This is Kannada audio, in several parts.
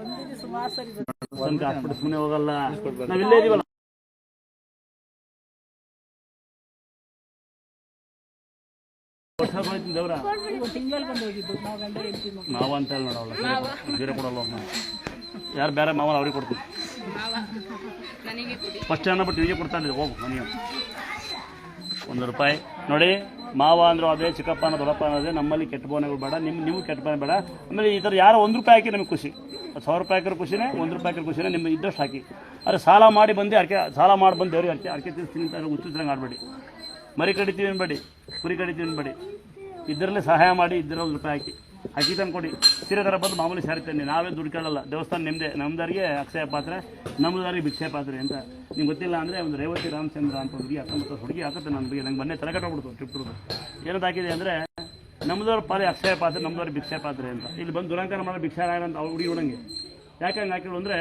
ಹಾಸ್ಪಿಟಲ್ ಸುಮ್ಮನೆ ಹೋಗಲ್ಲ. ನಾವು ಇದೀವಲ್ಲ. ಅಂತ ಹೇಳಿ ನೋಡಲ್ಲ. ಬೇರೆ ಕೊಡಲ್ಲ. ಯಾರು ಬೇರೆ ಮಾವಲ್ಲ ಅವ್ರಿಗೆ ಕೊಡ್ತೀವಿ ಫಸ್ಟ್ ಅನ್ನ ಬಿಟ್ಟು ನಿಮಗೆ ಕೊಡ್ತಾ ಇದ್ದೀವಿ ಹೋಗು ನನಗೆ ಒಂದು ರೂಪಾಯಿ. ನೋಡಿ. ಮಾವ ಅಂದ್ರೆ ಅದೇ, ಚಿಕ್ಕಪ್ಪ ಅನ್ನೋ ದೊಡ್ಡಪ್ಪ ಅನ್ನೋದೇ ನಮ್ಮಲ್ಲಿ ಕೆಟ್ಟ ಭಾವನೆಗಳು ಬೇಡ ನಿಮ್ಮ ನೀವು ಕೆಟ್ಟ ಭಾವನೆ ಬೇಡ. ಆಮೇಲೆ ಈ ಥರ ಯಾರೋ ಒಂದು ರೂಪಾಯಿ ಹಾಕಿ ನಮಗೆ ಖುಷಿ. ಸಾವಿರ ರೂಪಾಯಿ ಹಾಕಿರೋ ಖುಷಿನೇ, ಒಂದು ರೂಪಾಯಿ ಹಾಕಿರೋ ಖುಷಿನೇ ನಿಮ್ಗೆ ಇದ್ದಷ್ಟು ಹಾಕಿ. ಆದರೆ ಸಾಲ ಮಾಡಿ ಬಂದು, ಅರ್ಕೆ, ಸಾಲ ಮಾಡಿ ಬಂದು ಅವ್ರಿಗೆ, ಅರ್ಕೆ ಅರ್ಕೆ ತಿರ್ಸ್ತೀನಿ ಅಂತ ಉಚಿತ ಆಡಬೇಡಿ. ಮರಿ ಕಡಿತೀವಿ ಅನ್ಬೇಡಿ, ಕುರಿ ಕಡಿತೀವಿ ಅನ್ಬೇಡಿ. ಇದರಲ್ಲೇ ಸಹಾಯ ಮಾಡಿ, ಇದರಲ್ಲಿ ಒಂದು ರೂಪಾಯಿ ಹಾಕಿ. ಹಾಕಿ ತಂದು ಕೊಡಿ. ಸೀರೆ ಥರ ಬಂದು ಮಾಮೂಲಿ ಸ್ಯಾರಿ ತನ್ನಿ. ನಾವೇ ದುಡ್ಡು ಕೇಳಲ್ಲ. ದೇವಸ್ಥಾನ ನಿಮ್ಮದೆ ನಮ್ದರಿಗೆ ಅಕ್ಷಯ ಪಾತ್ರೆ ನಮ್ಮದಾರಿಗೆ ಭಿಕ್ಷೆ ಪಾತ್ರೆ ಅಂತ. ನಿಮ್ಗೆ ಗೊತ್ತಿಲ್ಲ ಅಂದರೆ ಒಂದು ರೇವತಿ ರಾಮಚಂದ್ರ ಅಂತ ಹುಡುಗಿ ಹತ್ತೊಂಬತ್ತು ಹುಡುಗಿ ಹಾಕುತ್ತೆ ನನ್ನ ಬಗ್ಗೆ ನಂಗೆ ಮೊನ್ನೆ ತಲೆ ಕಟ್ಟೋಗ್ಬಿಡ್ತು ಟ್ರಿಪ್ ಟೂರ್ದು ಏನಂತ ಹಾಕಿದೆ ಅಂದರೆ ನಮ್ಮದವ್ರ ಪಾಲೆ ಅಕ್ಷಯ ಪಾತ್ರೆ ನಮ್ಮದವ್ರಿಗೆ ಭಿಕ್ಷೆ ಪಾತ್ರೆ ಅಂತ. ಇಲ್ಲಿ ಬಂದು ದುರಂಕಾರ ಮಾಡೋ ಭಿಕ್ಷೆ ಅಂತ ಅವ್ರು ಹುಡುಗಿ ಹುಡಂಗೆ ಯಾಕೆ ಹಂಗೆ ಹಾಕಿದ್ರು ಅಂದರೆ,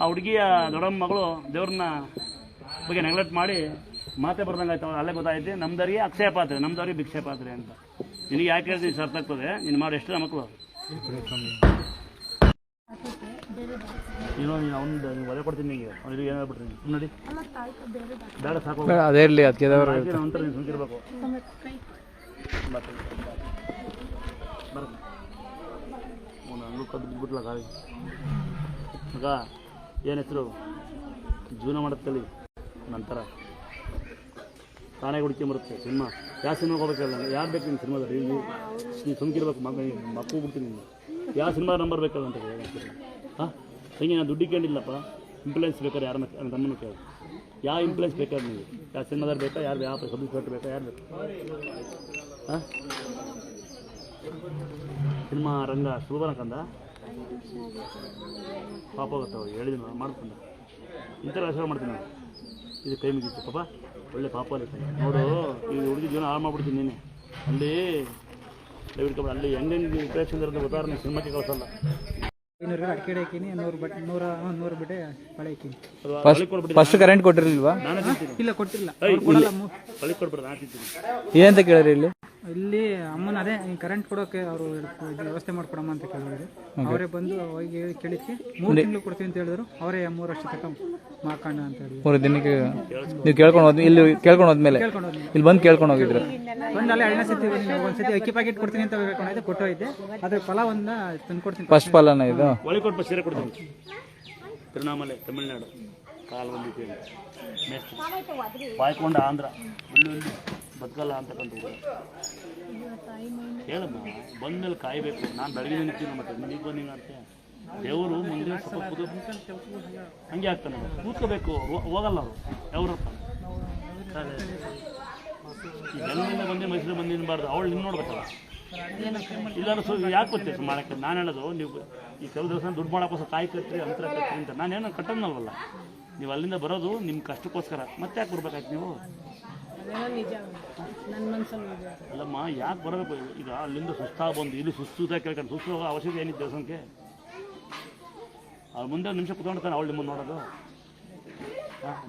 ಆ ಹುಡುಗಿಯ ದೊಡ್ಡಮ್ಮ ಮಗಳು ದೇವ್ರನ್ನ ಬಗ್ಗೆ ನೆಗ್ಲೆಕ್ಟ್ ಮಾಡಿ ಮಾತೆ ಬರ್ದಂಗೆ ಆಯ್ತು. ಅಲ್ಲೇ ಗೊತ್ತಾಯ್ತು. ನಮ್ದವ್ರಿಗೆ ಅಕ್ಷಯ ಪಾತ್ರೆ ನಮ್ದವ್ರಿಗೆ ಭಿಕ್ಷೆ ಪಾತ್ರೆ ಅಂತ. ನಿನಗೆ ಯಾಕೆ ಹೇಳ್ತೀನಿ ಸರ್ ತಕ್ಕದೆ? ನೀನು ಮಾಡಿ ಎಷ್ಟು ಮಕ್ಕಳು ಏನ್ ನೀನು ಅವ್ನು ನೀವು ಒಲೆ ಕೊಡ್ತೀನಿ ನಿಮಗೆ ಅವ್ನಿಗೆ ಏನು ಹೇಳ್ಬಿಡ್ತೀನಿ ನೋಡಿ. ಬೇಡ ಸಾಕು. ಅದೇ ಇರಲಿ ಅದಕ್ಕೆ ಅಂತಾರೆ ನೀನು ಸುಮ್ಕಿರ್ಬೇಕು. ಬರ್ತೀನಿ ಬರ ಕದ್ದು ಬಿಟ್ಬಿಟ್ಲ ಗಾಳಿ. ಮಗ ಏನು ಹೆಸರು? ಜೀವನ ಮಾಡತ್ತಲ್ಲಿ ನಂತರ. ತಾನೇ ಹುಡ್ಕೊಂಬರುತ್ತೆ ಸಿನಿಮಾ. ಯಾವ ಸಿನಿಮಾಗೆ ಹೋಗ್ಬೇಕಲ್ಲ? ಯಾರು ಬೇಕು ನಿನ್ನ ಸಿನಿಮಾದಲ್ಲಿ? ನೀವು ನೀನು ಸುಮ್ಕಿರ್ಬೇಕು ಮಗ ಮಕ್ಕಳು ಬಿಡ್ತೀನಿ ನೀನು. ಯಾವ ಸಿನಿಮಾ ನಂಬರ್ ಬೇಕಲ್ಲ ಅಂತ ಹಾಂ? ಹಂಗೆ ನಾನು ದುಡ್ಡು ಕೇಳಿಲ್ಲಪ್ಪ ಇಂಪ್ಲೂಯೆನ್ಸ್ ಬೇಕಾದ್ರೆ ಯಾರನ್ನ ನನ್ನ ತಮ್ಮನ ಕೇಳಿ. ಯಾವ ಇಂಪ್ಲೂಯೆನ್ಸ್ ಬೇಕಾದ್ರೆ ನೀವು ಯಾವ ಸಿನಿಮಾದಲ್ಲಿ ಬೇಕಾ? ಯಾರು ಯಾವ ಸಬ್ಜೆಕ್ಟ್ ಬೇಕಾ? ಯಾರು ಬೇಕು? ಹಾಂ? ಸಿನಿಮಾ ರಂಗ ಸುಲಭನ ಕಂದ? ಪಾಪ ಗೊತ್ತಾವ ಮಾಡ್ತೀನಿ ಈ ಥರ ಹೆಸರು ಮಾಡ್ತೀನಿ ನಾನು. ಇದು ಕೈ ಮುಗಿತು ಪಾಪ. ಒಳ್ಳೆ ಪಾಪ ಅಲ್ಲಿ ನೋಡು ಈ ಹುಡುಗಿ ಜೀವನ ಹಾಳು ಮಾಡ್ಬಿಡ್ತೀನಿ ನೀನೆ. ಅಲ್ಲಿ ದಯವಿಟ್ಟು ಅಲ್ಲಿ ಹೆಂಗೆ ಉಪಯೋಗಿಸಿದ್ರೆ ಉದಾಹರಣೆ ಸಿನಿಮಾಕ್ಕೆ ಕಳ್ಸಲ್ಲ. ಐನೂರು ಅಡಿಕೆ ಹಾಕಿನಿ ನೂರು ಬಟ್ ನೂರ ನೂರು ಬಿಟ್ಟೆ ಬಳೆ ಹಾಕಿನಿ. ಫಸ್ಟ್ ಕರೆಂಟ್ ಕೊಟ್ಟಿರಲಿಲ್ವಾ? ಇಲ್ಲ ಕೊಟ್ಟಿಲ್ಲ. ಕೊಡಲ್ಲ ಏನಂತ ಕೇಳಿರಿ ಇಲ್ಲಿ? ಇಲ್ಲಿ ಅಮ್ಮನ ಅದೇ ಕರೆಂಟ್ ಕೊಡೋಕೆ ಅವರು ವ್ಯವಸ್ಥೆ ಮಾಡ್ಕೊಡಮ್ಮ ಅಂತ ಕೇಳಿದ್ರು. ಅವರೇ ಬಂದು ಹೋಗಿ ಹೇಳಿ ಕೇಳಿಕ್ಕೆ ಮೂರು ತಿಂಗಳು ಕೊಡ್ತೀವಿ ಅಂತ ಹೇಳಿದ್ರು. ಅವರೇ ಮೂರು ವರ್ಷ ತಕ್ಕ ಮಾಕಣ್ಣ ಅಂತ ಹೇಳಿದ್ರು. ಮೂರು ದಿನಕ್ಕೆ ನೀವು ಕೇಳ್ಕೊಂಡು ಹೋದ್ ಇಲ್ಲಿ ಕೇಳ್ಕೊಂಡು ಹೋದ್ಮೇಲೆ? ಇಲ್ಲಿ ಬಂದು ಕೇಳ್ಕೊಂಡು ಹೋಗಿದ್ರು ಬಂದು ಅಲ್ಲೇ ಎಣ್ಣೆ ಸತಿ ಒಂದ್ಸತಿ ಅಕ್ಕಿ ಪ್ಯಾಕೆಟ್ ಕೊಡ್ತೀನಿ ಅಂತ ಹೇಳ್ಕೊಂಡೈತೆ ಕೊಟ್ಟು ಹೋಯ್ತೆ ಅದ್ರ ಫಲ ಒಂದ ತಂದು ಕೊಡ್ತೀನಿ. ಫಸ್ಟ್ ಫಲನ ಇದು? ಒಳಗೆ ಕೊಟ್ಟು ಸೀರೆ ಕೊಡ್ತೀನಿ. ತಿರುನಾಮಲೆ ತಮಿಳ್ನಾಡು. ಕಾಲು ಮೇಸ್ತ್ರಿ ಬಾಯ್ಕೊಂಡ ಆಂಧ್ರ. ಬದುಕಲ್ಲ ಅಂತಕ್ಕಂಥ. ಹೇಳಮ್ಮ, ಬಂದ್ಮೇಲೆ ಕಾಯಬೇಕು. ನಾನು ಬೆಳಗ್ಗೆ ನಿಂತೀನಿ ಮತ್ತೆ ನಿಮಗೆ ಬಂದು ಹಿಂಗೆ ಅಂತೆ. ದೇವರು ಮುಂದೆ ಹಂಗೆ ಆಗ್ತಾನೆ ಕೂತ್ಕೋಬೇಕು. ಹೋಗಲ್ಲ ಅವರು. ಯಾವ್ರ ಎಲ್ಲಿಂದ ಬಂದು ಮೈಸೂರು ಬಂದು ನಿನ್ಬಾರ್ದು ಅವಳು ನಿನ್ನ ನೋಡ್ಬೇಕಲ್ಲ. ಇಲ್ಲಾರು ಸೊ ಯಾಕೆ ಗೊತ್ತೇ ಮಾಡೋಕ್ಕೆ? ನಾನು ಹೇಳೋದು, ನೀವು ಈ ಕೆಲವು ದಿವಸ ದುಡ್ಡು ಮಾಡೋಕ್ಕೋಸ್ಕರ ತಾಯಿ ಅಂತರ ಕಟ್ರಿ ಅಂತ. ನಾನೇನು ಕಟ್ಟೋನಲ್ವಲ್ಲ ನೀವು ಅಲ್ಲಿಂದ ಬರೋದು ನಿಮ್ಮ ಕಷ್ಟಕ್ಕೋಸ್ಕರ. ಮತ್ತೆ ಯಾಕೆ ಬರ್ಬೇಕಾಯ್ತು ನೀವು? ಅದೇನೋ ನಿಜ. ನನ್ನ ಮನ್ಸಲ್ಲಿ ನಿಜ. ಅಲ್ಲಮ್ಮ ಯಾಕೆ ಬರಬೇಕು? ಈಗ ಅಲ್ಲಿಂದ ಸುಸ್ತಾ ಬಂದು ಇಲ್ಲಿ ಸುಸ್ತು ಕೇಳ್ಕೊಂಡು ಸುಸ್ತು ಹೋಗೋ ಅವಶ್ಯಕತೆ ಏನಿದೆ ದೇವಸ್ಥಾನಕ್ಕೆ? ಅವ್ರ ಮುಂದೆ ಒಂದು ನಿಮಿಷ ಕುತ್ಕೊಂಡಿರ್ತಾನೆ ಅವಳು ನಿಮ್ಮನ್ನು ನೋಡೋದು.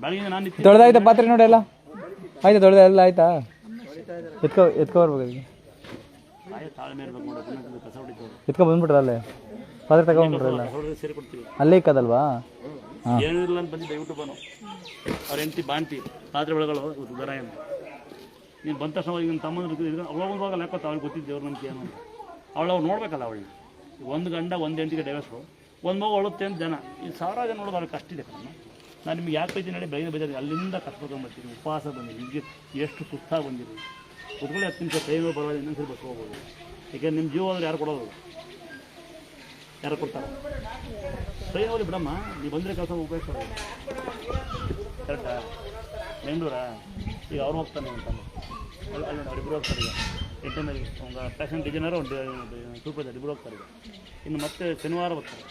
ಬೆಳಗ್ಗೆ ನಾನು ನಿಂತು ತೊಳೆದಾಯ್ತಾ ಪಾತ್ರೆ ನೋಡಿ ಎಲ್ಲ? ಆಯ್ತಾ ದೊಡ್ಡದ ಎಲ್ಲ ಆಯ್ತಾ? ಎತ್ಕೊ ಎತ್ಕೊ ಬರ್ಬೇಕು ಅದಕ್ಕೆ ತಾಳ್ಮೆ ಇರ್ಬೇಕು ನೋಡೋದು ಕಸ ಹೊಡಿತವ್ರು ಎತ್ಕೊ ಬಂದ್ಬಿಟ್ರಲ್ಲೇ ಪಾತ್ರೆ ತಗೊಂಡ್ಬಿಟ್ರಲ್ಲ ಅಲ್ಲೇ? ಇಕ್ಕದಲ್ವಾ? ಏನಿರಲ್ಲ ಅಂತ ಬಂದಿದ್ದೆ ಯೂಟ್ಯೂಬನು ಅವ್ರ ಹೆಂಡತಿ ಬಾಂತಿ ಪಾತ್ರೆ ಒಳಗಳು ಇವತ್ತು ದರ ಏನು ನೀನು ಬಂದ ತಕ್ಷಣ ಈಗ ನಿಮ್ಮ ತಮ್ಮನ ಅವಾಗ ಹೋಗಲ್ಲ ಯಾಕೋತ ಅವ್ರಿಗೆ ಗೊತ್ತಿದ್ದೆ ದೇವ್ರ ನಂಬಿಕೆ ಏನು ಅವಳು ಅವ್ರು ನೋಡ್ಬೇಕಲ್ಲ ಅವಳು ಒಂದು ಗಂಡ, ಒಂದು ಹೆಂಡತಿಗೆ ಡೈವರ್ಸು ಒಂದು ಮಗು ಅಳುತ್ತೆ ಅಂತ ಜನ. ಈ ಸಾವಿರ ಜನ ನೋಡೋದು ಅವ್ರಿಗೆ ಕಷ್ಟ ಇದೆ ಕಣ ನಾನು ನಿಮ್ಗೆ ಯಾಕೆ ಬೈತೀನಿ ಹೇಳಿ, ಬೈದ ಬೈದ ಅಲ್ಲಿಂದ ಕಷ್ಟ ಬರ್ತೀನಿ ಉಪವಾಸ ಬಂದಿರಿ ಈಗ ಎಷ್ಟು ಸುಸ್ತಾಗಿ ಬಂದಿರಿ ಕುತ್ಕೊಳ್ಳಿ ಹತ್ತು ನಿಮಿಷ ನೋವು ಬರೋದು ಇನ್ನೊಂದ್ಸರಿ ಬಸ್ ಹೋಗ್ಬೋದು. ಯಾಕೆಂದ್ರೆ ನಿಮ್ಮ ಜೀವ ಅಂದ್ರೆ ಯಾರು ಕೊಡೋದು ಯಾರು ಕೊಡ್ತಾರೆ? ಹೋಗಿ ಬಿಡಮ್ಮ. ನೀವು ಬಂದರೆ ಕೆಲಸ ಉಪಯೋಗಿಸೋದು ಕರೆಕ್ಟಾ ಬೆಂಗಳೂರಾ? ಈಗ ಅವ್ರು ಹೋಗ್ತಾನೆ ಅಂತ ಅಲ್ಲಿ ನೋಡಿ ಇಬ್ಬರು ಹೋಗ್ತಾರೆ ಈಗ. ಎಂಟನೇಲಿ ಒಂದು ಫ್ಯಾಷನ್ ಡಿಸೈನರ್ ಒಂದು ಸೂಪರ್ ಇಬ್ಬರು ಹೋಗ್ತಾರೆ ಈಗ. ಇನ್ನು ಮತ್ತೆ ಶನಿವಾರ ಬರ್ತಾರೆ.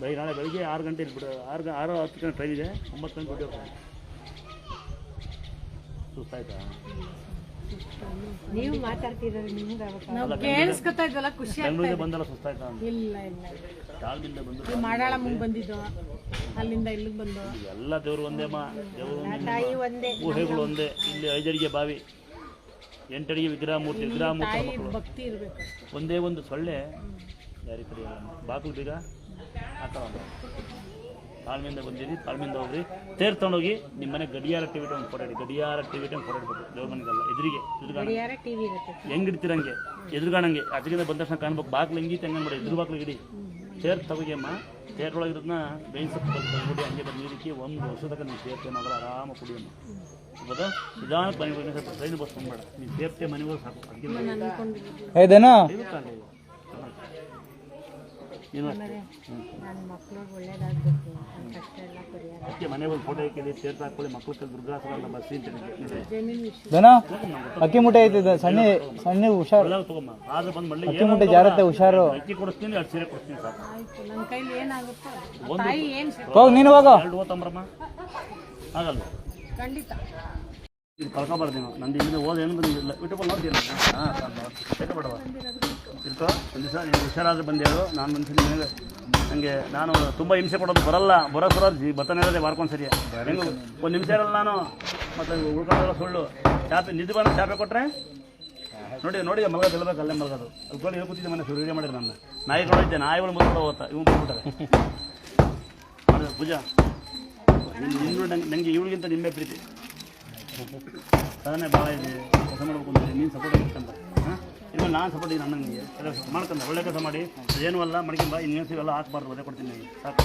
ಬೆಳಿಗ್ಗೆ ನಾಳೆ ಬೆಳಿಗ್ಗೆ ಆರು ಗಂಟೆ ಇಲ್ಲಿ ಬಿಡು ಆರು ಆರು ಹತ್ತು ಗಂಟೆ ಟ್ರೈನ್ ಇದೆ, ಒಂಬತ್ತು ಗಂಟೆ ಹೋಗ್ತಾರೆ ಸುಸ್ತಾಯ್ತಾ? ನೀವು ಮಾತಾಡ್ತಿರೋದು ನಿಮ್ಗೆ ನಾವು ಕೇಳಿಸ್ಕೊತಾ ಇದ್ವಲ್ಲ ಖುಷಿ ಆಗ್ತಾ ಬೆಂಗಳೂರಿಗೆ ಬಂದಲ್ಲ ಸುಸ್ತಾಯ್ತಾ ಅಂತ ಇಲ್ಲ ಇಲ್ಲ ತಾಳ್ಮಿಂದ ಬಂದು ಈ ಮಾಡಾಳಮ್ಮಂಗ್ ಬಂದಿದ್ದು ಅಲ್ಲಿಂದ ಇಲ್ಲಿಗೆ ಬಂದು. ಎಲ್ಲ ದೇವರು ಒಂದೇ ಮಾ ದೇವರು ತಾಯಿ ಒಂದೇ ಊಹೆಗಳು ಒಂದೇ. ಇಲ್ಲಿ ಐದರಿಗೆ ಬಾವಿ ಎಂಟರಿಗೆ ವಿಗ್ರಹ ಮೂರ್ತಿ ವಿಗ್ರಹ ಮೂರ್ತಿ ತಾಯಿ ಮಕ್ಕಳು ಭಕ್ತಿ ಇರಬೇಕು ಒಂದೇ ಒಂದು ಸೊಳ್ಳೆ. ಯಾರಿ ಕಡೆ ಬಾಗಿಲು ಬೀಗ? ಹಾಕೋಣ ತಾಳ್ಮೆಯಿಂದ ಬಂದಿರಿ ತಾಳ್ಮೆಯಿಂದ ಹೋಗ್ರಿ. ತೇರ್ ತಗೊಂಡೋಗಿ ನಿಮ್ಮ ಮನೆ ಗಡಿಯಾರ ಟಿವಿ ಟೈಮ್ ಕೊಡಾಡಿ ಗಡಿಯಾರ ಟಿವಿ ಟೈಮ್ ಕೊಡಾಡ್ಬೇಕು ದೇವ್ರ ಮನೆಗಲ್ಲ. ಎದುರಿಗೆ ಎದುರುಗಾಣ. ಹೆಂಗ್ ಇಡ್ತೀರಂಗೆ? ಎದುರುಗಾಣಂಗೆ. ಅದರಿಂದ ಬಂದ ತಕ್ಷಣ ಕಾಣ್ಬೇಕು. ಬಾಗ್ಲು ಹೆಂಗಿ ತೆಂಗಂಗೆ ಮಾಡಿ ಎದುರು ಬಾಗ್ಲು ಇಡಿ. ತೇರ್ ತಗೋಗಿ ಅಮ್ಮ ತೇರ್ ಒಳಗಿರೋದನ್ನ ಬೇಯಿಸ್ ತಂದ್ಬಿಡಿ. ಹಂಗೆ ಬಂದು ನೀರಿಕ್ಕಿ ಒಂದು ವರ್ಷದಾಗ ನೀವು ಸೇಫ್ಟಿ ಮಗಳ ಆರಾಮ ಕುಡಿಯಮ್ಮ. ಹೌದಾ? ನಿಧಾನಕ್ಕೆ ಮನೆಗೆ ಹೋಗಿ ಸ್ವಲ್ಪ ಟ್ರೈನ್ ಬಸ್ ಬಂದ್ಬೇಡ. ನೀವು ಸೇಫ್ಟಿ ಮನೆಗೆ ಹೋಗಿ ಸಾಕು ಅದಕ್ಕೆ ನನ್ನ ಮಕ್ಳಿಗೆ ಒಳ್ಳೇದಾಗಬೇಕು ನನ್ನ ಕಷ್ಟ ಎಲ್ಲ ಪರಿಹಾರ. ಅದಕ್ಕೆ ಮನೆಗೆ ಒಂದು ಫೋಟೋ ಹಾಕಿದೆ ಸೇರ್ತಾ ಹಾಕೊಳ್ಳಿ ದುರ್ಗಾಸನ ಎಲ್ಲ ಜಮೀನು ವಿಷಯ ಅಕ್ಕಿ ಮುಟ್ಟೆ ಐತಿ ಸಣ್ಣ ಸಣ್ಣ ಹುಷಾರು. ಒಳ್ಳೆದಾಗ್ ತಗೊಮ್ಮ ಆದ್ರೆ ಬಂದು ಮಳ್ಳಿ ಅಕ್ಕಿ ಮುಟ್ಟೆ ಜಾರತ್ತೆ ಹುಷಾರು. ಅಕ್ಕಿ ಕೊಡಿಸ್ತೀನಿ ಎರಡು ಸೀರೆ ಕೊಡ್ತೀನಿ ಸರ್ ಆಯ್ತು ನನ್ನ ಕೈಲಿ ಏನಾಗುತ್ತೋ ಆ ತಾಯಿ ಏನು ಹೋಗ್ ನೀನು ಹೋಗೋ. ಎರಡು ಓತಂಬ್ರಮ್ಮ ಆಗಲ್ಲ. ಖಂಡಿತ. ಇದು ಕಳ್ಕೊಬಾರ್ದು ನೀವು ನಂದು ಇಲ್ಲಿಂದ ಓದ್ ಏನು ಬಂದಿಲ್ಲ. ಬಿಟ್ಟು ನೋಡ್ತೀನಿ. ಹಾಂ ಬೇಡವ. ಇರ್ಕೋ ಒಂದು ದಿವಸ ನೀವು ಹುಷಾರಾದ್ರೆ ಬಂದು ಹೇಳು ನಾನು ಮನುಷ್ಯನ ನಿಮಗೆ ನನಗೆ ನಾನು ತುಂಬ ಹಿಂಸೆ ಕೊಡೋದು ಬರಲ್ಲ. ಬರೋ ಸರ ಬರ್ತಾನೆ ಇರೋದೇ ಸರಿ. ಹೆಂಗೆ? ಒಂದು ನಿಮಿಷ ಇರಲ್ಲ ನಾನು. ಮತ್ತು ಉಳ್ಕೊಳ್ಳೋಲ್ಲ ಸುಳ್ಳು. ಚಾಪೆ ನಿದ್ದೆ ಬಂದು ಚಾಪೆ ಕೊಟ್ಟರೆ ನೋಡಿ ನೋಡಿ ಮಲಗ ತಿಳ್ಬೇಕು ಅಲ್ಲೇ ಮಲಗೋದು. ಅಲ್ಲಿ ಕೂಡ ಹೇಳ್ಕೊತಿದ್ದೆ ಮನೆ ಸುರಿಯ ಮಾಡಿದ್ರು ನನ್ನ. ನಾಯಿ ಕೊಡೋದಿದ್ದೆ ನಾಯಿಗಳು ಮುಂದೆ ಹೋಗ್ತಾ ಇವ್ ಬಂದ್ಬಿಟ್ಟಾರೆ ಮಾಡಿದ್ರೆ ಪೂಜಾ. ನಿನ್ನ ನಂಗೆ ಇವಳಿಗಿಂತ ನಿಮ್ಮೆ ಪ್ರೀತಿ. ಸಾಧನೆ ಭಾಳ ಇದೆ, ಕೆಲಸ ಮಾಡ್ಬೇಕು ಅಂತ ನೀನು ಸಪೋರ್ಟ್ ಮಾಡ್ಕೊಂಡ ಹಾಂ? ಇವಾಗ ನಾನು ಸಪೋರ್ಟ್ ಇದ್ದೀನಿ ನನಗೆ ಮಾಡ್ಕೊಂಡ ಒಳ್ಳೆ ಕೆಲಸ ಮಾಡಿ. ಏನೂ ಅಲ್ಲ ಮಡ್ಕೊಂಬ ಇನ್ನೇನು ಎಲ್ಲ ಹಾಕ್ಬಾರ್ದು, ಅದೇ ಕೊಡ್ತೀನಿ. ಸಾಕು.